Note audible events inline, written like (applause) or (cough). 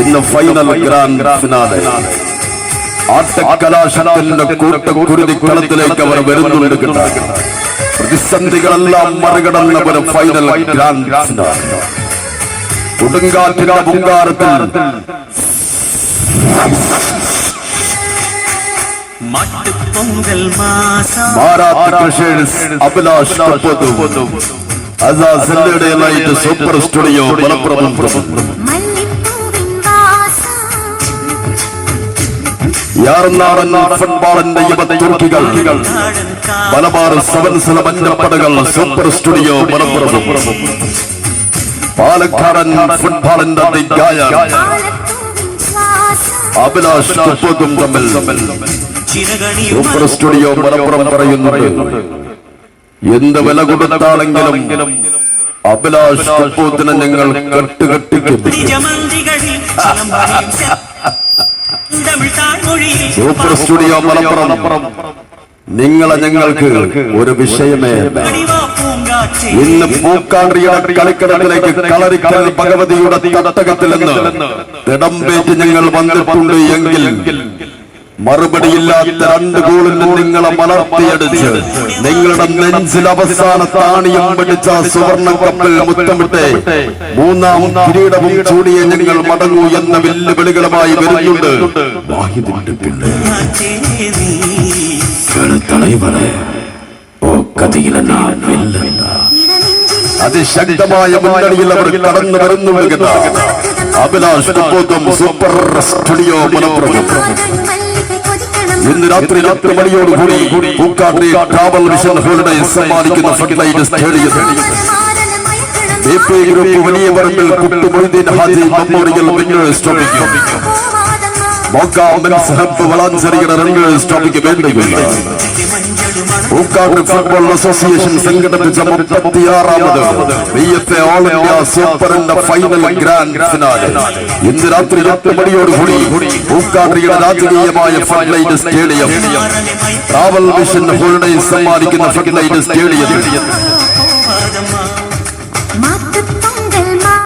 ഇന്ന് final grand finale ആട്ടക്കലാശത്തിന്റെ കൂട്ടക്കുരുതി കളത്തിലേക്ക് അവർ വരുന്നുണ്ട് കേട്ടോ. പ്രതിസന്ധികളെല്ലാം മറികടന്നവർ ഫൈനൽ ഗ്രാൻഡ് ഫിനാലെ കൊടുങ്കാറ്റിന്റെ പുങ്കാരത്തിൽ അഭിലാഷ് സൂപ്പർ സ്റ്റുഡിയോ മലപ്പുറം. യാർനാടൻ ഫുട്ബോളിന്റെ മലബാർ സെവൻസിലെ മഞ്ഞപ്പടകൾ സൂപ്പർ സ്റ്റുഡിയോ മലപ്പുറം പാലക്കാടൻ ഫുട്ബോളിന്റെ അഭിലാഷ് തമ്മിൽ. സൂപ്പർ സ്റ്റുഡിയോ മലപ്പുറം പറയുന്നുണ്ട്. എന്ത് വില കൊടുത്താണെങ്കിലും അഭിലാഷ് കപ്പൂത്തിനെ ഞങ്ങൾ കെട്ടുകെട്ടിക്കുന്നു (laughs) സൂപ്പർ സ്റ്റുഡിയോ മലപ്പുറം നിങ്ങളെ ഞങ്ങൾക്ക് ഒരു വിഷയമേ. ഇന്ന് പൂക്കാണ്ടിയുടെ കളിക്കടത്തിലേക്ക് കളറിക്കൽ ഭഗവതിയുടെ തട്ടകത്തിൽ നിന്ന് തിടമ്പേറ്റ് ഞങ്ങൾ വന്നിട്ടുണ്ട് എങ്കിൽ മറുപടിയില്ലാത്ത രണ്ട് ഗോളിന് നിങ്ങളെ മലർത്തിയടിച്ച് നിങ്ങളുടെ നെഞ്ചിൽ അവസാന താണിയും പിടിച്ച സുവർണ കപ്പിൽ മുത്തമിട്ടെ. മൂന്നാം കിരീടവും ചൂടിയ ഞങ്ങൾ മടങ്ങൂ എന്ന വെല്ലുവിളികളുമായി വരുന്നുണ്ട്. ഓ അതിശക്തമായ മുന്നണിയിൽ അവർ കടന്നു വരുന്നു അഭിലാഷ് സൂപ്പർ സ്റ്റുഡിയോ മനോപ്രഭു ഇന്ന് രാത്രി എട്ട് മണിയോടുകൂടി പൂക്കാട്രി ട്രാവൽ മിഷൻ ഹോളിഡേ സമ്മാനിക്കുന്ന floodlight stadium group Valiya Parambil Kuttumoideen Haji memorial winners ട്രോഫിക്കും Pookkad football association സംഘടിപ്പിച്ച മുപ്പത്തിയാറാമത് എഫ് ഓൾ ഇന്ത്യ സൂപ്പറിന്റെ ഫൈനൽ ഗ്രാൻഡ് ഫിനാലെ ഇന്ന് രാത്രി എട്ട് മണിയോടുകൂടി പൂക്കാട്രിയുടെ രാജകീയമായ floodlight stadium travel mission holiday സമ്മാനിക്കുന്ന സ്റ്റേഡിയത്തിൽ